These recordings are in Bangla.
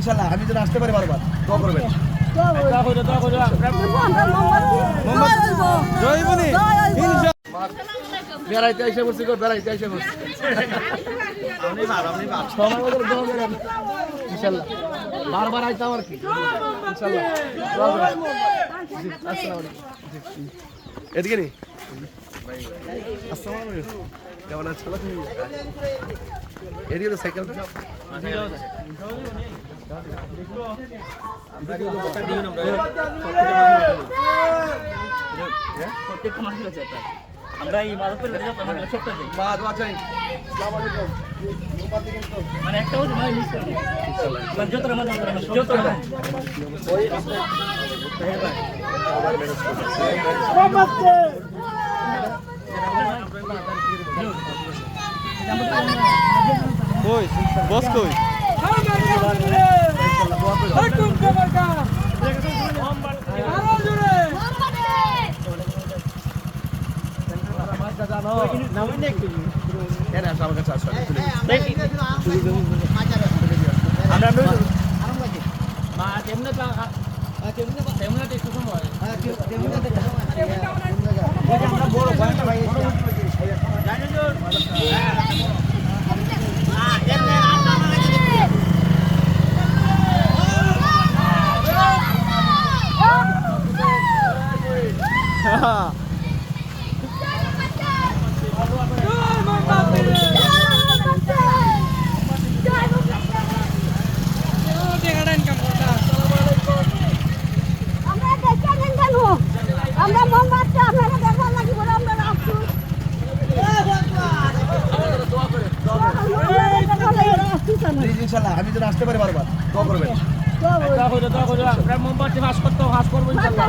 ইনশাল্লাহ আমি যেন আসতে পারি বারবার দোয়া করবেন। বেড়াইতে এসে বেড়াইতে এসে বসছি সময় মতো দোয়া করেন ইনশাল্লাহ বারবার আইতাম আর কি? ইনশাল্লাহ আসসালামু আলাইকুম। জি, জি। এদিকে নি আসসালামু আলাইকুম কেমন আছো এদিকে তো সাইকেল আমরা এই মাদকের লেগে আমরা ছোট্ট যাই মা দোয়া চাই আসসালামু আলাইকুম মানে একটা হচ্ছে মানে মিস করি মানে যত রকম যত রকম কই? বস কই? কেন আসো আমার কাছে আসো আমি তুলে আমরা মা কেমনে তা কেমনে একটু সময় আমরা মোমবাতি আপনারা দেখার লাগি বলে আমরা রাখছি প্লিজ ইনশাল্লাহ আমি যেন আসতে পারি বারবার দোয়া করবেন মোমবাতি হাস করতে হাস করব ইনশাআল্লাহ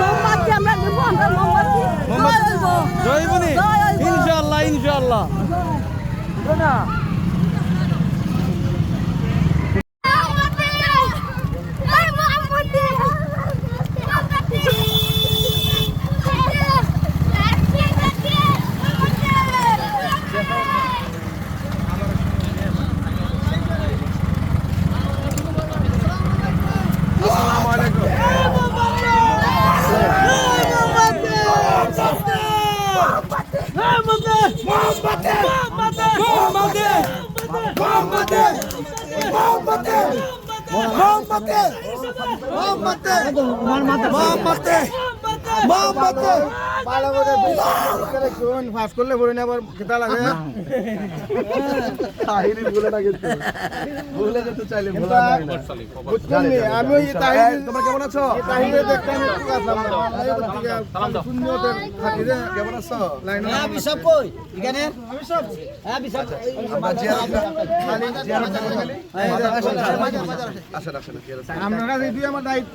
মোমবাতি আমরা দেবো আমরা মোমবাতি জয়বনি ইনশাআল্লাহ মোহাম্মদ মোহাম্মদ মোহাম্মদ মোহাম্মদ ভুলে না কিন্তু ভুলে যেতে চাইলে ভোলা না বুঝছেন আমি এই, আমরা আপনার দায়িত্ব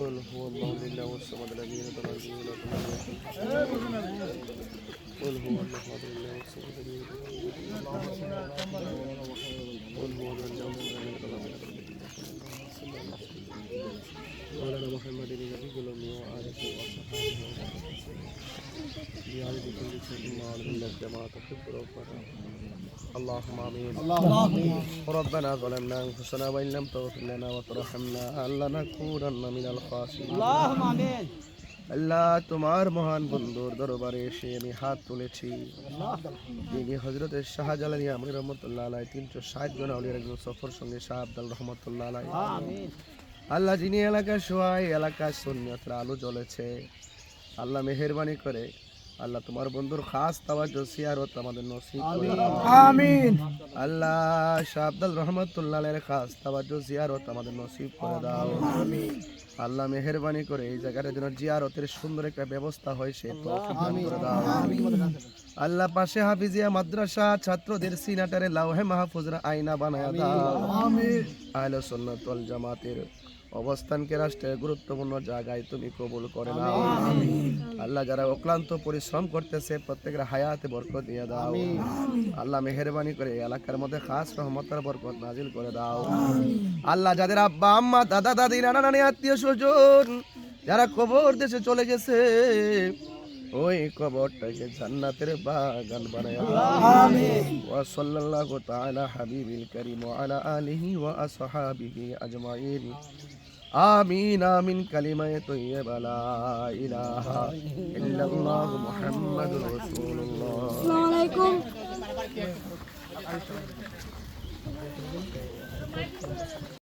قل هو الله لله والصمد الذي لم يلد ولم يولد قل هو الله الله الصمد لم يلد ولم شيء ما علم الله كما تحب ربنا اللهم آمين ربنا ظلمنا أنفسنا وإن لم تغفر لنا وترحمنا لنكونن من الخاسرين اللهم آمين আল্লাহ তোমার মহান বন্ধুর দরবারে এসে আমি হাত তুলেছি যিনি হজরতের শাহজালানি আমরি রহমতুল্লাহ আলাই তিনশো ষাট জন আউলিয়ার একজন সফর সঙ্গে শাহ আব্দাল রহমতুল্লাহ আলাই আল্লাহ যিনি এলাকার সোয়াই এলাকার সুন্নিয়তের আলো জ্বলেছে আল্লাহ মেহরবানি করে আল্লাহ তোমার বন্ধুর খাস তাওয়াজ সিয়ারত আমাদের নসিব করে। আমিন। আল্লাহ শাহ আব্দুল রহমতুল্লাহ এর খাস তাওয়াজ জিয়ারত আমাদের নসিব করে দাও। আমিন। আল্লাহ মেহরবানি করে এই জায়গাটার জন্য জিয়ারতের সুন্দর একটা ব্যবস্থা হয় সে তৌফিক দান করে দাও। আল্লাহ পাশে হাফিজিয়া মাদ্রাসা ছাত্রদের সিনাটারে লাউহে মাহফুজরা আয়না বানায়া দাও। আমিন। আহলে সুন্নাত ওয়াল জামাতের অবস্থানকে রাষ্ট্রের গুরুত্বপূর্ণ জায়গায় তুমি কবুল করে নাও। আল্লাহ যারা অক্লান্ত পরিশ্রম করতেছে প্রত্যেকের হায়াতে বরকত দিয়ে দাও। আল্লাহ মেহরবানি করে এলাকার মধ্যে খাস রহমতের বরকত নাজিল করে দাও। আল্লাহ যাদের আব্বা আম্মা দাদা দাদি নানা নানি আত্মীয় স্বজন যারা কবর দেশে চলে গেছে ওই কবরটাকে জান্নাতের বাগান বানায় আমিন। ওয়া সাল্লাল্লাহু তাআলা হাবিবিল কারীম ওয়া আলা আলিহি ওয়া আসহাবিহি আজমাইন। আমিন আমিন কালিমায়ে তৈয়্যিবা লা ইলাহা ইল্লাল্লাহ মুহাম্মাদুর রাসূলুল্লাহ। আসসালামু আলাইকুম